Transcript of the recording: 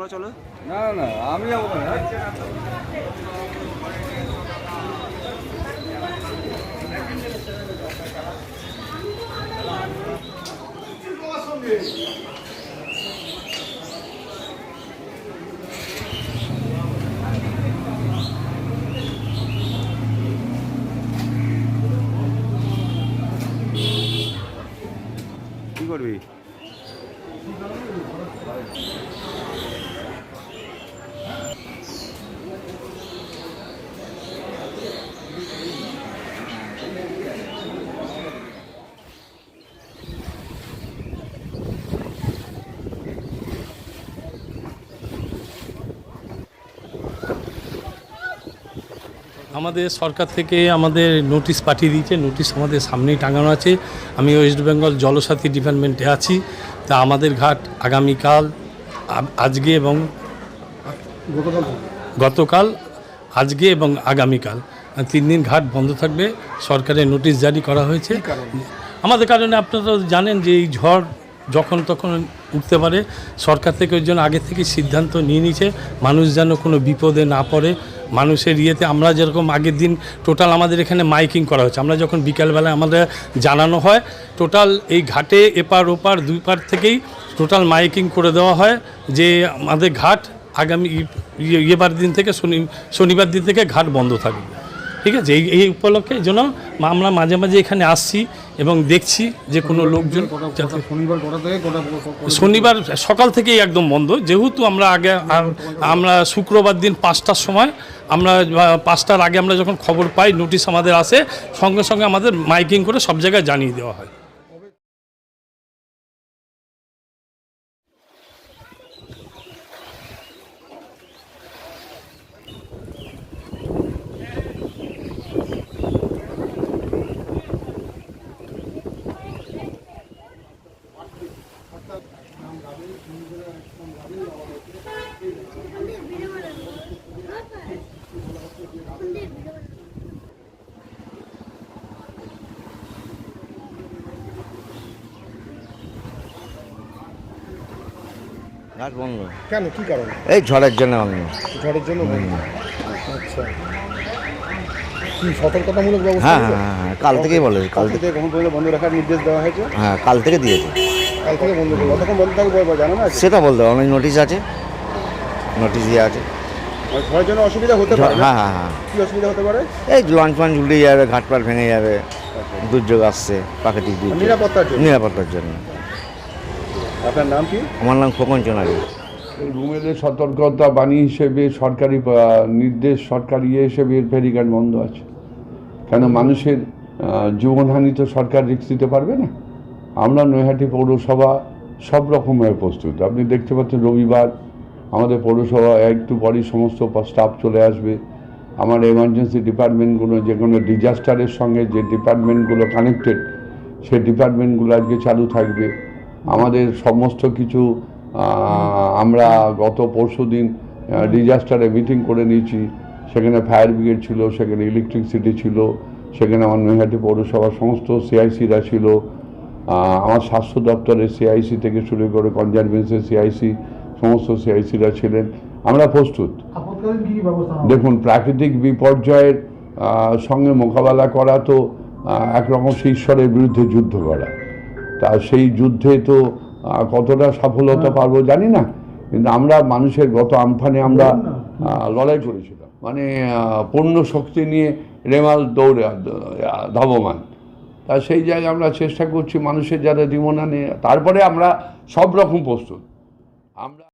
তোমরা চলো। না না আমি যাব না। কি করবি? আমাদের সরকার থেকে আমাদের নোটিশ পাঠিয়ে দিয়েছে নোটিশ আমাদের সামনেই টাঙানো আছে। আমি ওয়েস্ট বেঙ্গল জলসাথী ডিপার্টমেন্টে আছি। তা আমাদের ঘাট আগামীকাল আজকে এবং গতকাল। আজকে এবং আগামীকাল। তিন দিন ঘাট বন্ধ থাকবে সরকারের নোটিশ জারি করা হয়েছে। আমাদের কারণে আপনারা জানেন যে এই ঝড় যখন তখন উঠতে পারে সরকার থেকে ওই জন্য আগে থেকে সিদ্ধান্ত নিয়ে নিয়েছে মানুষ যেন কোনো বিপদে না পড়ে। মানুষের ইয়েতে আমরা যেরকম আগের দিন টোটাল আমাদের এখানে মাইকিং করা হচ্ছে আমরা যখন বিকালবেলায় আমাদের জানানো হয় টোটাল এই ঘাটে এপার ওপার দুই পার থেকেই টোটাল মাইকিং করে দেওয়া হয় যে আমাদের ঘাট আগামী ইয়ে- ইয়েবার দিন থেকে শনি শনিবার দিন থেকে ঘাট বন্ধ থাকবে। ঠিক আছে? এই এই উপলক্ষে এই জন্য আমরা মাঝে মাঝে এখানে আসছি এবং দেখছি যে কোনো লোকজন শনিবার সকাল থেকেই একদম বন্ধ। যেহেতু আমরা আগে আমরা শুক্রবার দিন পাঁচটার সময় আমরা পাঁচটার আগে আমরা যখন খবর পাই নোটিশ আমাদের আসে সঙ্গে সঙ্গে আমাদের মাইকিং করে সব জায়গায় জানিয়ে দেওয়া হয়। ঘাট বন্ধ কেন কি কারণ? এই ঝড়ের জন্য বন্ধ ঝড়ের জন্য বন্ধ? আচ্ছা। কি সতর্কতামূলক ব্যবস্থা হ্যাঁ হ্যাঁ হ্যাঁ কাল থেকেই বলে কাল থেকে পর্যন্ত বন্ধ রাখার নির্দেশ দেওয়া হয়েছে? হ্যাঁ কাল থেকে দিয়েছে। কাল থেকে বন্ধ করব কতক্ষণ বন্ধ থাকবে জানো না সেটা বলতে অনেক নোটিশ আছে। নোটিশ দিয়ে আছে। ঝড়ের জন্য অসুবিধা হতে পারে হ্যাঁ হ্যাঁ হ্যাঁ। কি অসুবিধা হতে পারে? এই লঞ্চ ফঞ্চ উল্টে যাবে ঘাট পাট ভেঙে যাবে দুর্যোগ আসছে প্রাকৃতিক দুর্যোগ। নিরাপত্তার জন্য। নিরাপত্তার জন্য। আপনার নাম কি? আমার নাম খোকন চোনারি রুমেলের সতর্কতা বাণী হিসেবে সরকারি নির্দেশ সরকারি ইয়ে হিসেবে এর ফেরিঘাট বন্ধ আছে। কেন মানুষের জীবনহানি তো সরকার রিক্স দিতে পারবে না। আমরা নৈহাটি পৌরসভা সব রকমের প্রস্তুত। আপনি দেখতে পাচ্ছেন রবিবার আমাদের পৌরসভা একটু পরই সমস্ত স্টাফ চলে আসবে। আমার এমার্জেন্সি ডিপার্টমেন্টগুলো যে কোনো ডিজাস্টারের সঙ্গে যে ডিপার্টমেন্টগুলো কানেক্টেড সেই ডিপার্টমেন্টগুলো আজকে চালু থাকবে। আমাদের সমস্ত কিছু আমরা গত পরশু দিন ডিজাস্টারে মিটিং করে নিয়েছি। সেখানে ফায়ার ব্রিগেড ছিল সেখানে ইলেকট্রিসিটি ছিল সেখানে আমার নৈহাটি পৌরসভার সমস্ত সিআইসিরা ছিল। আমার স্বাস্থ্য দপ্তরের সিআইসি থেকে শুরু করে কনজারভেন্সের সিআইসি সমস্ত সিআইসিরা ছিলেন। আমরা প্রস্তুত। দেখুন প্রাকৃতিক বিপর্যয়ের সঙ্গে মোকাবেলা করা তো একরকম ঈশ্বরের বিরুদ্ধে যুদ্ধ করা। তা সেই যুদ্ধে তো কতটা সফলতা পারব জানি না কিন্তু আমরা মানুষের গত আমফানে আমরা লড়াই করেছিলাম। মানে পূর্ণ শক্তি নিয়ে রেমাল দৌড়ে ধাবমান। তা সেই জায়গায় আমরা চেষ্টা করছি মানুষের যারা জীবনা নিয়ে। তারপরে আমরা সব রকম প্রস্তুত। আমরা